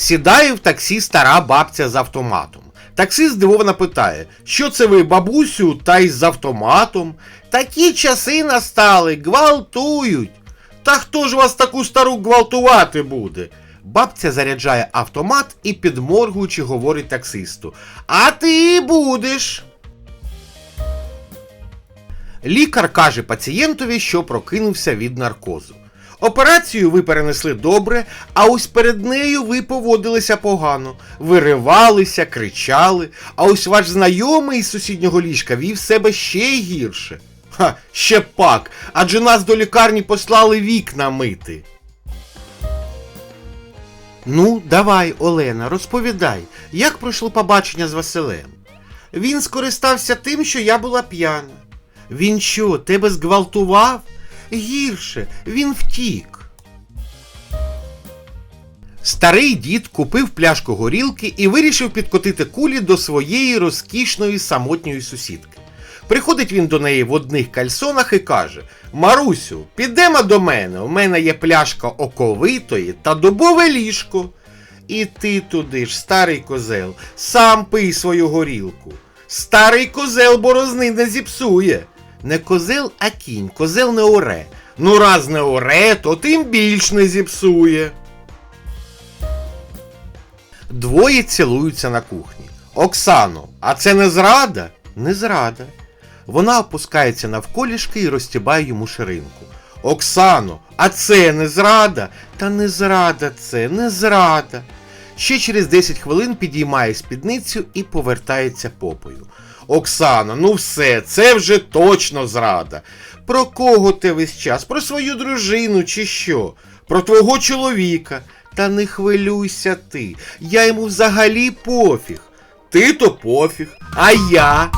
Сідає в таксі стара бабця з автоматом. Таксист здивовано питає, що це ви, бабусю, та й з автоматом? Такі часи настали, гвалтують. Та хто ж вас таку стару гвалтувати буде? Бабця заряджає автомат і підморгуючи говорить таксисту. А ти будеш. Лікар каже пацієнтові, що прокинувся від наркозу. Операцію ви перенесли добре, а ось перед нею ви поводилися погано, виривалися, кричали, а ось ваш знайомий з сусіднього ліжка вів себе ще гірше. Ха, ще пак, адже нас до лікарні послали вікна мити. Ну, давай, Олена, розповідай, як пройшло побачення з Василем. Він скористався тим, що я була п'яна. Він що, тебе зґвалтував? Гірше, він втік. Старий дід купив пляшку горілки і вирішив підкотити кулі до своєї розкішної самотньої сусідки. Приходить він до неї в одних кальсонах і каже: Марусю, підемо до мене, у мене є пляшка оковитої та дубове ліжко. І ти туди ж, старий козел, сам пий свою горілку. Старий козел борозни не зіпсує. Не козел, а кінь, козел не оре. Ну раз не оре, то тим більш не зіпсує. Двоє цілуються на кухні. Оксано, а це не зрада? Не зрада. Вона опускається навколішки і розтібає йому ширинку. Оксано, а це не зрада? Та не зрада це, не зрада. Ще через 10 хвилин підіймає спідницю і повертається попою. Оксана, ну все, це вже точно зрада. Про кого ти весь час? Про свою дружину чи що? Про твого чоловіка. Та не хвилюйся ти. Я йому взагалі пофіг. Ти то пофіг, а я.